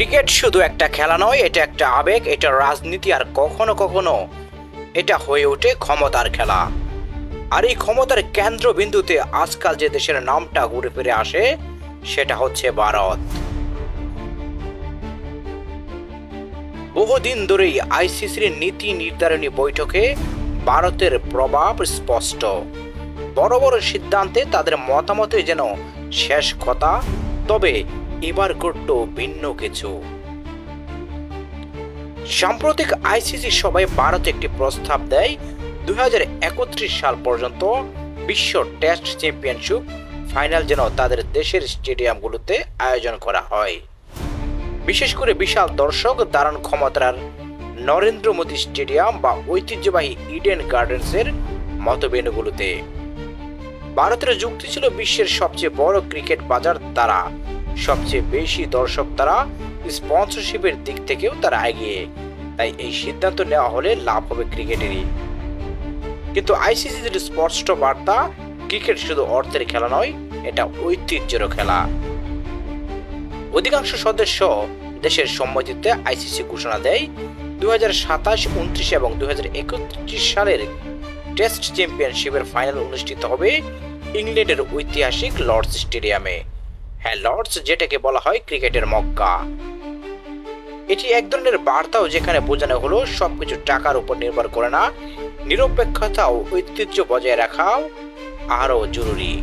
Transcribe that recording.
Cricket শুধু একটা খেলা নয়, এটা একটা আবেগ, এটা রাজনীতি আর কখনো কখনো এটা হয়ে ওঠে ক্ষমতার খেলা। আর এই ক্ষমতার কেন্দ্রবিন্দুতে আজকাল যে দেশের নামটা ঘুরে ফিরে আসে, সেটা হচ্ছে ভারত। বহুদিন ধরেই আইসিসির নীতি নির্ধারণী বৈঠকে ভারতের প্রভাব স্পষ্ট। বড় বড় সিদ্ধান্তে তাদের মতামতে যেন শেষ কথা, তবে এবার ঘটল ভিন্ন কিছু। সাম্প্রতিক আইসিসি সভায় ভারত একটি প্রস্তাব দেয় দু হাজার একত্রিশ সাল পর্যন্ত বিশ্ব টেস্ট চ্যাম্পিয়নশিপ ফাইনাল যেন তাদের দেশের স্টেডিয়ামগুলোতে আয়োজন করা হয়। বিশেষ করে বিশাল দর্শক দারুণ ক্ষমতার নরেন্দ্র মোদী স্টেডিয়াম বা ঐতিহ্যবাহী ইডেন গার্ডেন্সের মতো ভেন্যুগুলোতে ভারতের যুক্তি ছিল বিশ্বের সবচেয়ে বড় ক্রিকেট বাজার তারা। সবচেয়ে বেশি দর্শক তারা স্পন্সরশিপের দিক থেকেও তারা এগিয়ে। তাই এই সিদ্ধান্ত নেওয়া হলে লাভ হবে ক্রিকেটেরই। কিন্তু আইসিসির স্পষ্ট বার্তা, ক্রিকেট শুধু অর্থের খেলা নয়, এটা ঐতিহ্যেরও খেলা। অধিকাংশ সদস্য দেশের সম্মতিতে আইসিসি ঘোষণা দেয় দু হাজার সাতাশ, উনত্রিশ এবং দু হাজার একত্রিশ সালের টেস্ট চ্যাম্পিয়নশিপের ফাইনাল অনুষ্ঠিত হবে ইংল্যান্ডের ঐতিহাসিক লর্ডস স্টেডিয়ামে। হ্যাঁ লর্ডস যেটাকে বলা হয় ক্রিকেটের মক্কা। এটি এক ধরনের বার্তাও যেখানে বোঝানো হলো সবকিছু টাকার উপর নির্ভর করে না, নিরপেক্ষতা ও ঐতিহ্য বজায় রাখাও আরও জরুরি।